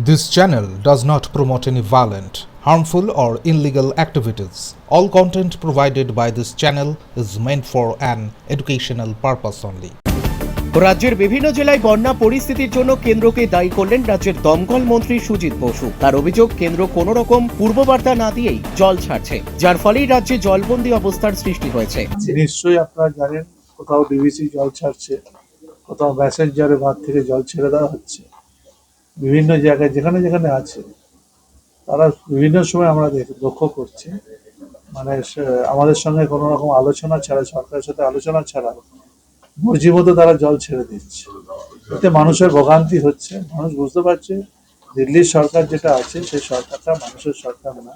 This channel does not promote any violent, harmful, or illegal activities. All content provided by this channel is meant for an educational purpose only. রাজ্যের বিভিন্ন জেলায় বন্যা পরিস্থিতির জন্য কেন্দ্রকে দায়ী করলেন রাজ্যের দমকল মন্ত্রী সুজিত বসু তার অভিযোগ কেন্দ্র কোনো রকম পূর্ববার্তা না দিয়েই জল ছাড়ছে যার ফলেই রাজ্যে জলবন্দি অবস্থার সৃষ্টি হয়েছে নিশ্চয়ই আপনারা জানেন কোথাও ডিভিসি জল ছাড়ছে কোথাও ম্যাসেঞ্জারে বাঁধ থেকে জল ছেড়ে দেওয়া হচ্ছে বিভিন্ন জায়গায়, যেখানে যেখানে আছে, তারা বিভিন্ন সময় আমরা লক্ষ্য করছি। মানে আমাদের সঙ্গে কোনো রকম আলোচনা ছাড়া, সরকারের সাথে আলোচনা ছাড়া মর্জি মতো তারা জল ছেড়ে দিচ্ছে। এতে মানুষের ভোগান্তি হচ্ছে। মানুষ বুঝতে পারছে দিল্লির সরকার যেটা আছে সেই সরকারটা মানুষের সরকার না।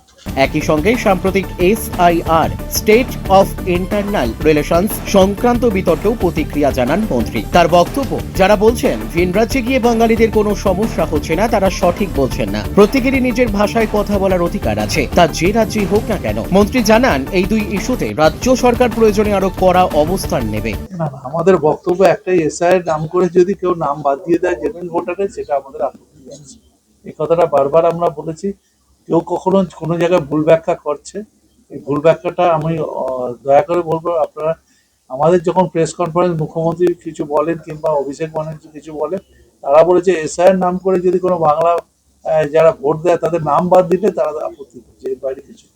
একই সঙ্গে সাম্প্রতিক SIR state of internal relations সংক্রান্ত বিতর্কেও প্রতিক্রিয়া জানান মন্ত্রী। তার বক্তব্য যারা বলছেন ভিন রাজ্যে গিয়ে বাঙালিদের কোনো সমস্যা হচ্ছে না তারা সঠিক বলছেন না। প্রত্যেকেরই নিজের ভাষায় কথা বলার অধিকার আছে তা যে রাজ্যেই হোক না কেন। মন্ত্রী জানান এই দুই ইস্যুতে রাজ্য সরকার প্রয়োজনে আরও কড়া অবস্থান নেবে। আমাদের বক্তব্য একটাই এসআইয়ের নাম করে যদি কেউ নাম বাদ দিয়ে দেয় জেনারেল ভোটারে সেটা আমাদের আপত্তি আছে এই কথাটা বারবার আমরা বলেছি, কেউ কখনো কোনো জায়গায় ভুল ব্যাখ্যা করছে এই ভুল ব্যাখ্যাটা আমি দয়া করে বলব, আপনারা আমাদের যখন প্রেস কনফারেন্স মুখ্যমন্ত্রী কিছু বলেন কিংবা অভিষেক ব্যানার্জি কিছু বলেন, তারা বলেছে এসআইয়ের নাম করে যদি কোনো বাংলা যারা ভোট দেয় তাদের নাম বাদ দিলে তারা আপত্তি করছে এর বাইরে কিছু।